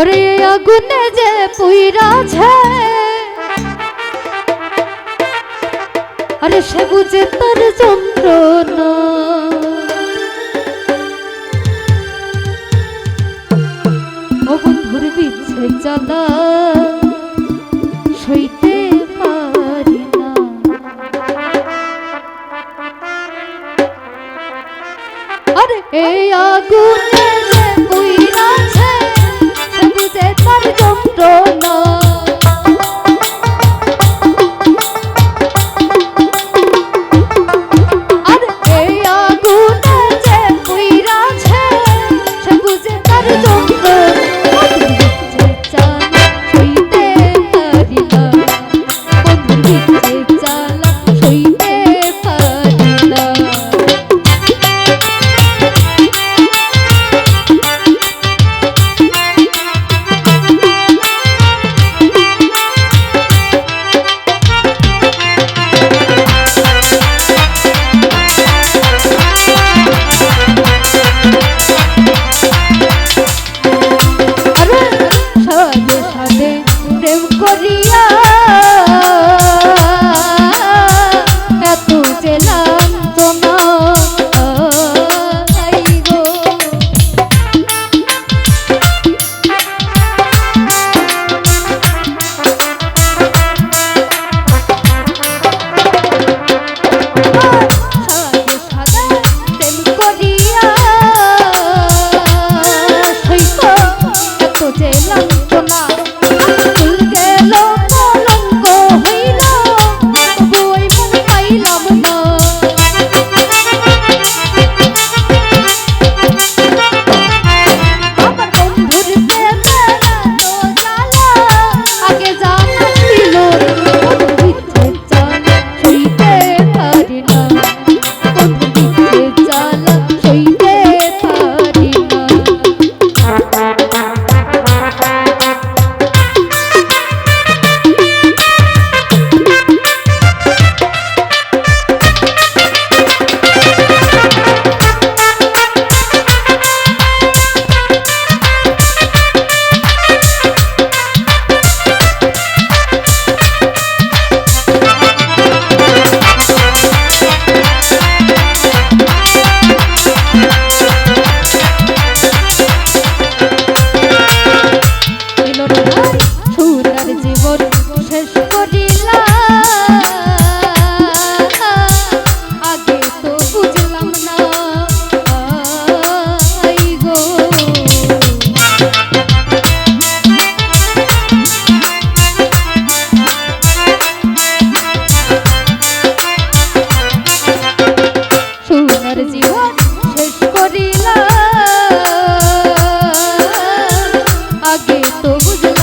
ওরে আগুনে যে পুইরাছে। আরে সে বুঝে তার যন্ত্রণা। বন্ধুর বিচ্ছে চালা সইতে don't know. novo de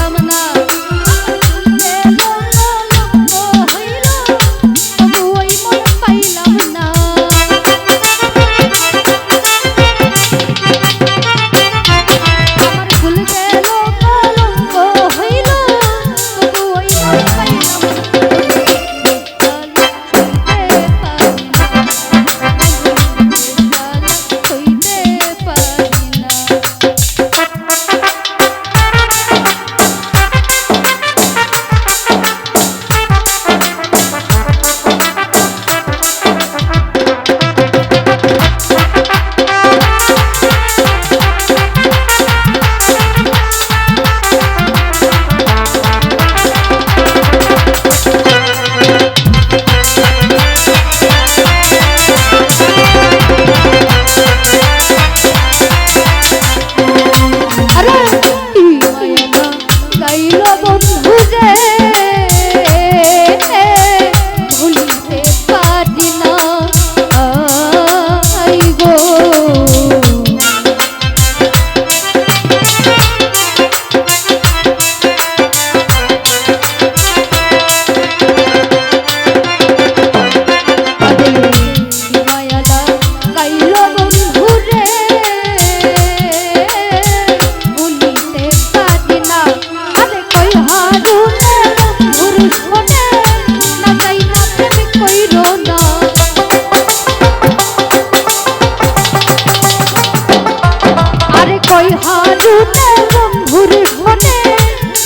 ওই হালুতে বন্ধুর ঘনে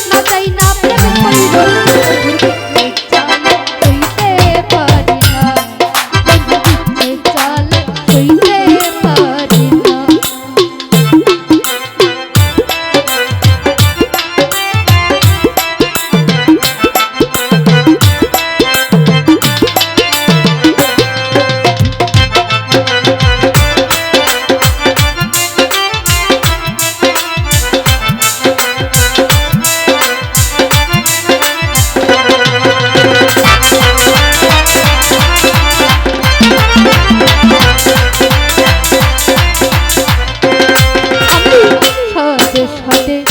না তাই না প্রেম পরিবর্তন সাথে